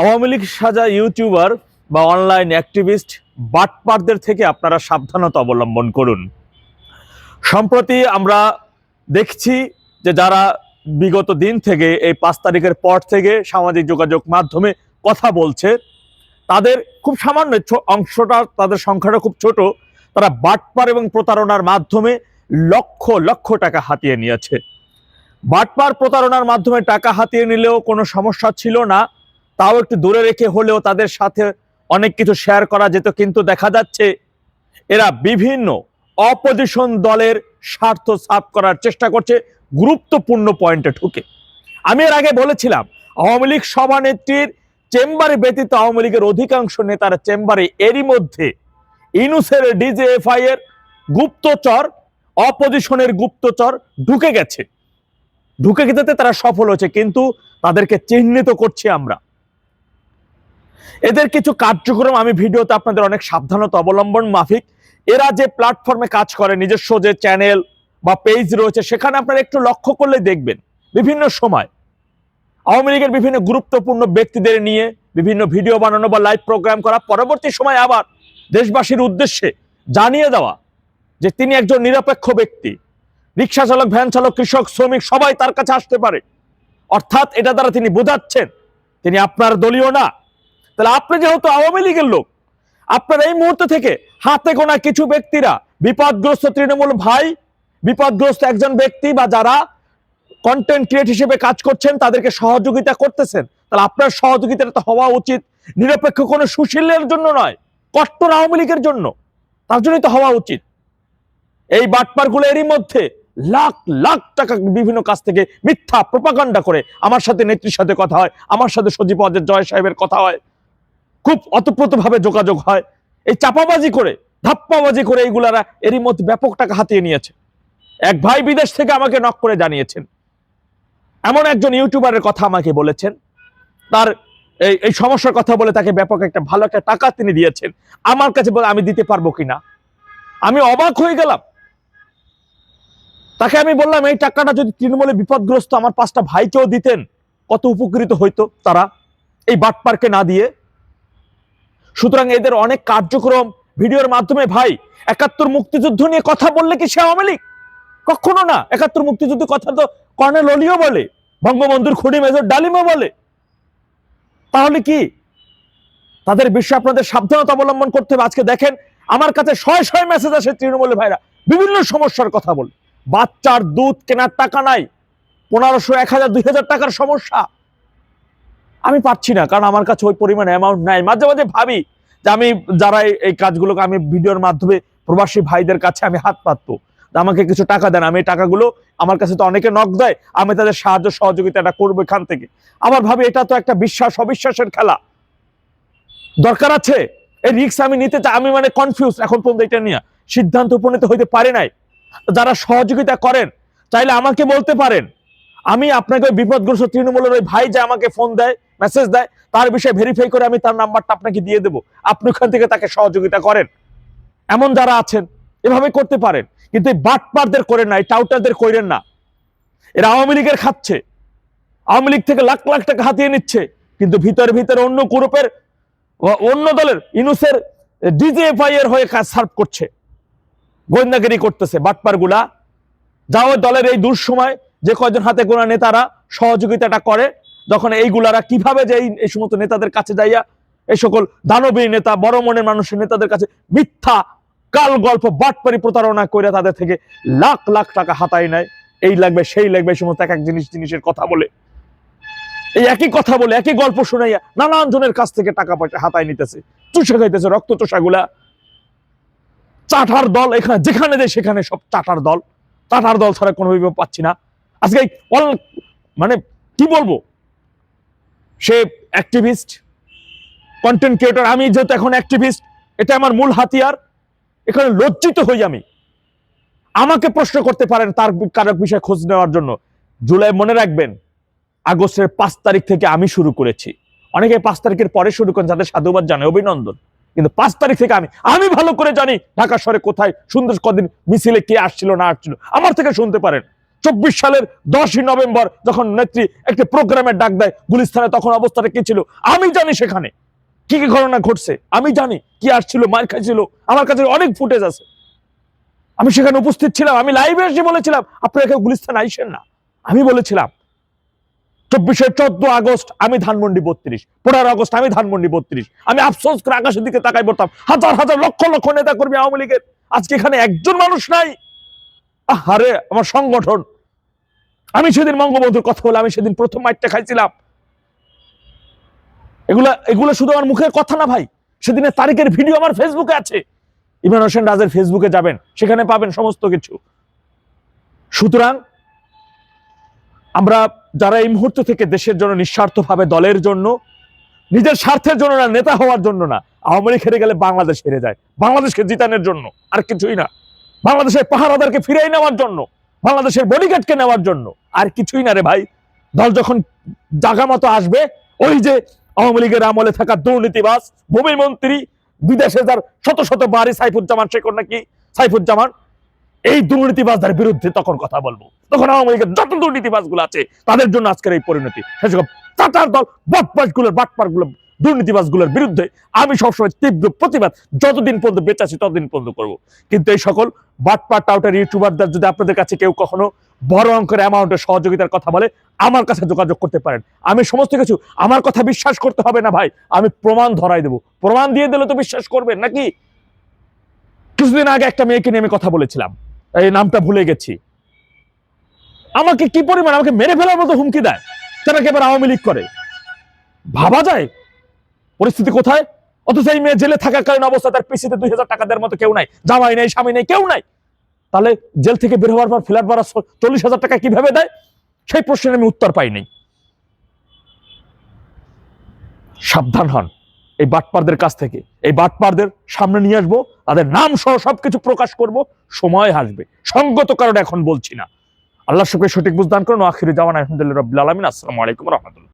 আওয়ামী লীগ সাজা ইউটিউবার বা online activist বাটপারদের থেকে আপনারা সাবধানতা অবলম্বন করুন। সম্প্রতি আমরা দেখছি যে যারা বিগত দিন থেকে, এই পাঁচ তারিখের পর থেকে সামাজিক যোগাযোগ মাধ্যমে কথা বলছে, তাদের খুব সামান্য অংশটা, তাদের সংখ্যাটা খুব ছোট, তারা বাটপার এবং প্রতারণার মাধ্যমে লক্ষ লক্ষ টাকা হাতিয়ে নিয়েছে। বাটপার প্রতারণার মাধ্যমে টাকা হাতিয়ে নিলেও কোনো সমস্যা ছিল না তাও একটু দূরে রেখে হলেও তাদের সাথে অনেক কিছু শেয়ার করা যেত, কিন্তু দেখা যাচ্ছে এরা বিভিন্ন অপোজিশন দলের স্বার্থ সাফ করার চেষ্টা করছে, গুরুত্বপূর্ণ পয়েন্টে ঢুকে। আমি এর আগে বলেছিলাম, আওয়ামী লীগ সভানেত্রীর চেম্বারে ব্যতীত আওয়ামী লীগের অধিকাংশ নেতার চেম্বারে এরই মধ্যে ইনুসের ডিজিএফআই এর গুপ্তচর অপোজিশনের গুপ্তচর ঢুকে গেছে। ঢুকে যেতে তারা সফল হয়েছে, কিন্তু তাদেরকে চিহ্নিত করছি আমরা। এদের কিছু কার্যক্রম আমি ভিডিওতে আপনাদের অনেক সাবধানতা অবলম্বন, মাফিক। এরা যে প্ল্যাটফর্মে কাজ করে, নিজস্ব যে চ্যানেল বা পেজ রয়েছে, সেখানে আপনারা একটু লক্ষ্য করলে দেখবেন, বিভিন্ন সময়। আওয়ামী লীগের বিভিন্ন গুরুত্বপূর্ণ ব্যক্তিদের নিয়ে বিভিন্ন ভিডিও বানানো বা লাইভ প্রোগ্রাম করা, পরবর্তী সময় আবার দেশবাসীর উদ্দেশ্যে জানিয়ে দেওয়া যে তিনি একজন নিরপেক্ষ ব্যক্তি। রিক্সা চালক, ভ্যান চালক, কৃষক, শ্রমিক, সবাই তার কাছে আসতে পারে। অর্থাৎ এটা দ্বারা তিনি বোঝাচ্ছেন, তিনি আপনার দলীয় না। তাহলে আপনি যেহেতু আওয়ামী লীগের লোক, আপনার এই মুহূর্ত থেকে হাতে গোনা কিছু ব্যক্তিরা, বিপদগ্রস্ত তৃণমূল ভাই, বিপদগ্রস্ত একজন ব্যক্তি বা যারা কন্টেন্ট ক্রিয়েট হিসেবে কাজ করছেন, তাদেরকে সহযোগিতা করতেছেন, তাহলে আপনার সহযোগিতাটা তো হওয়া উচিত। নিরপেক্ষ কোনো সুশীলের জন্য নয়, কট্টর আওয়ামী লীগের জন্য। তার জন্যই তো হওয়া উচিত। এই বাটপারগুলো এরই মধ্যে লাখ লাখ টাকা বিভিন্ন কাছ থেকে মিথ্যা প্রপাগান্ডা করে আমার সাথে নেত্রীর সাথে কথা হয়, আমার সাথে সজীব জয় সাহেবের কথা হয়। খুব অতপ্রতভাবে যোগাযোগ হয়। এই চাপাবাজি করে, ধাপ্পাবাজি করে এইগুলারা এরই মধ্যে ব্যাপক টাকা হাতিয়ে নিয়েছে। এক ভাই বিদেশ থেকে আমাকে নক করে জানিয়েছেন। এমন একজন ইউটিউবারের কথা আমাকে বলেছেন। তার এই এই সমস্যার কথা বলে তাকে ব্যাপক একটা ভালো একটা টাকা তিনি দিয়েছেন। আমার কাছে বলে, আমি দিতে পারব কিনা? আমি অবাক হয়ে গেলাম। তাকে আমি বললাম, এই টাকাটা যদি তৃণমূলে বিপদগ্রস্ত আমার পাঁচটা ভাইকেও দিতেন, কত উপকৃত হইতো তারা? এই বাটপারকে না দিয়ে সুতরাং এদের অনেক কার্যক্রম ভিডিওর মাধ্যমে, ভাই, একাত্তর মুক্তিযুদ্ধ নিয়ে কথা বললে কি সে আওয়ামী লীগ? কখনো না। একাত্তর মুক্তিযুদ্ধ কথা তো কর্নেল অলিও বলে, বঙ্গবন্ধুর খুনি মেজর ডালিমও বলে। তাহলে কি তাদের বিষয়ে আপনাদের সাবধানতা অবলম্বন করতে হবে? আজকে দেখেন, আমার কাছে শয়ে শয়ে মেসেজ আসে তৃণমূলের ভাইরা। বিভিন্ন সমস্যার কথা বলে। বাচ্চার দুধ কেনার টাকা নাই, পনেরোশো, এক হাজার, দুই হাজার টাকার সমস্যা। আমি পাচ্ছি না, কারণ আমার কাছে ওই পরিমাণ অ্যামাউন্ট নাই। মাঝে মাঝে ভাবি যে আমি যারা এই- কাজগুলোকে আমি ভিডিওর মাধ্যমে প্রবাসী ভাইদের কাছে আমি হাত পাতবো, যে আমাকে কিছু টাকা দেন, আমি এই টাকাগুলো আমার কাছে তো অনেকে নক দেয়, আমি তাদের সাহায্য সহযোগিতাটা করব এখান থেকে। আমার ভাবি, এটা তো একটা বিশ্বাস, অবিশ্বাসের খেলা। দরকার আছে? এই রিক্স আমি নিতে চাই আমি মানে কনফিউজ এখন পর্যন্ত এটা নিয়ে। সিদ্ধান্ত উপনীত হইতে পারে নাই। যারা সহযোগিতা করেন, চাইলে আমাকে বলতে পারেন। আমি আপনাকে ওই বিপদগ্রস্ত তৃণমূলের ওই ভাই যে আমাকে ফোন দেয় মেসেজ দেয়, তার বিষয়ে ভেরিফাই করে আমি তার নাম্বারটা আপনাকে দিয়ে দেবো। আপনি ওখান থেকে তাকে সহযোগিতা করেন। এমন যারা আছেন, এভাবে করতে পারেন। কিন্তু এই বাটপারদের করেন না, এই টাউটারদের করেন না। এরা আওয়ামী লীগের খাচ্ছে। আওয়ামী লীগ থেকে লাখ লাখ টাকা হাতিয়ে নিচ্ছে। কিন্তু ভিতরে ভিতরে অন্য গ্রুপের, অন্য দলের, ইনুসের ডিজিএফআই এর হয়ে কাজ সার্ভ করছে। গোয়েন্দাগিরি করতেছে বাটপারগুলা যাও দলের এই দুঃসময় যে কয়জন হাতে গোনা নেতারা সহযোগিতাটা করে যখন এইগুলারা কীভাবে যে এই- সমস্ত নেতাদের কাছে যাইয়া এই সকল দানবী নেতা, বড় মনের মানুষের নেতাদের কাছে মিথ্যা কাল গল্প বাটপারি প্রতারণা করে তাদের থেকে লাখ লাখ টাকা হাতায় নেয়। এই লাগবে, সেই লাগবে, এই সমস্ত এক এক জিনিস, জিনিসের কথা বলে। এই একই কথা বলে, একই গল্প শোনাইয়া নানান জনের কাছ থেকে টাকা পয়সা হাতায় নিতেছে। চুষে খাইতেছে, রক্ত চোষাগুলা। চাটার দল এখানে, যেখানে দেয় সেখানে সব চাটার দল। চাটার দল ছাড়া কোনোভাবে পাচ্ছি না। আজকে মানে কি বলব? সে অ্যাক্টিভিস্ট কন্টেন্ট ক্রিয়েটর আমি যেহেতু এখন অ্যাক্টিভিস্ট এটা আমার মূল হাতিয়ার। এখানে লজ্জিত হই আমি। আমাকে প্রশ্ন করতে পারেন তার কারক বিষয়ে খোঁজ নেওয়ার জন্য। জুলাই মনে রাখবেন, আগস্টের পাঁচ তারিখ থেকে আমি শুরু করেছি। অনেকে পাঁচ তারিখের পরে শুরু করেন, যাদের সাধুবাদ জানে, অভিনন্দন। কিন্তু পাঁচ তারিখ থেকে আমি আমি ভালো করে জানি ঢাকা শহরে কোথায়, সুন্দর কদিন মিছিলে কে আসছিল, না আসছিল। আমার থেকে শুনতে পারেন। চব্বিশ সালের দশই নভেম্বর যখন নেত্রী একটি প্রোগ্রামের ডাক দেয়, গুলিস্তানে তখন অবস্থাটা কি ছিল? আমি জানি সেখানে। কি কি ঘটনা ঘটছে? আমি জানি কি আসছিল, মার খাইছিল, আমার কাছে অনেক ফুটেজ আছে। আমি সেখানে উপস্থিত ছিলাম, আমি লাইভে এসে বলেছিলাম, আপনারা কেউ গুলিস্তান আইসেন না। আমি বলেছিলাম, চব্বিশে চোদ্দ আগস্ট আমি ধানমন্ডি বত্রিশ, পনেরো আগস্ট আমি ধানমন্ডি বত্রিশ। আমি আফসোস করে আকাশের দিকে তাকাই পড়তাম হাজার হাজার লক্ষ লক্ষ নেতা কর্মী আওয়ামী লীগের। আজকে এখানে একজন মানুষ নাই। আরে আমার সংগঠন। আমি সেদিন বঙ্গবন্ধুর কথা বলে, আমি সেদিন প্রথম মাইটটা খাইছিলাম। এগুলা, এগুলো শুধু আমার মুখের কথা না ভাই, সেদিনের তারিখের ভিডিও আমার ফেসবুকে আছে। ইমরান হোসেন রাজের ফেসবুকে যাবেন, সেখানে পাবেন সমস্ত কিছু। সুতরাং, আমরা যারা এই মুহূর্ত থেকে দেশের জন্য নিঃস্বার্থভাবে দলের জন্য, নিজের স্বার্থের জন্য না, নেতা হওয়ার জন্য না, আওয়ামী লীগ হেরে গেলে বাংলাদেশ হেরে যায়। বাংলাদেশকে জিতানোর জন্য, আর কিছুই না। বাংলাদেশের পাহারাদারকে ফিরিয়ে নেওয়ার জন্য, বাংলাদেশের বডিগার্ডকে নেওয়ার জন্য। আর কিছুই না রে ভাই। দল যখন জাগা মতো আসবে, ওই যে আওয়ামী লীগের আমলে থাকা দুর্নীতিবাস ভূমি মন্ত্রী, বিদেশে যার শত শত বাড়ি সাইফুজ্জামান শেখর নাকি, সাইফুজ্জামান, এই দুর্নীতিবাজদের বিরুদ্ধে তখন কথা বলব। তখন আওয়ামী লীগের যত দুর্নীতিবাজগুলো আছে, তাদের জন্য আজকের এই পরিণতি। সেসব টাটার দল বটপাসগুলোর বাটপারগুলো দুর্নীতিবাজগুলোর বিরুদ্ধে আমি সবসময় তীব্র প্রতিবাদ যতদিন পর্যন্ত বেঁচে আছি ততদিন পর্যন্ত করব। কিন্তু এই সকল বাটপার, টাউটার, ইউটিউবারদের যদি আপনাদের কাছে কেউ কখনো বড় অঙ্কের অ্যামাউন্টের সহযোগিতার কথা বলে, আমার কাছে যোগাযোগ করতে পারেন। আমি সমস্ত কিছু, আমার কথা বিশ্বাস করতে হবে না ভাই। আমি প্রমাণ ধরাই দেবো। প্রমাণ দিয়ে দিলে তো বিশ্বাস করবেন নাকি? কিছুদিন আগে একটা মেয়েকে নিয়ে আমি কথা বলেছিলাম। এই নামটা ভুলে গেছি। আমাকে কি পরিমাণ, আমাকে মেরে ফেলার মতো হুমকি দেয়? তারা এবার আওয়ামী লীগ করে? ভাবা যায়? পরিস্থিতি কোথায়? অথচ এই মেয়ে জেলে থাকাকালীন অবস্থা তার পিসিতে দুই হাজার টাকা দেওয়ার মতো কেউ নাই, জামাই নেই, স্বামী নেই, কেউ নাই। তাহলে জেল থেকে বের হওয়ার পর ফ্ল্যাট ভাড়া চল্লিশ হাজার টাকা কীভাবে দেয়? সেই প্রশ্নের আমি উত্তর পাইনি সাবধান হন। এই বাটপারদের কাছ থেকে, এই বাটপারদের সামনে নিয়ে আসব, তাদের নাম সহ সবকিছু প্রকাশ করব, সময় আসবে। সঙ্গত কারণে এখন বলছি না। আল্লাহ শুক্র সঠিক বুঝদান করুন। আখিরি জামান আলহামদুলিল্লাহ রবিল আলমিন। আসসালামু আলাইকুম রহমতুল্লাহ।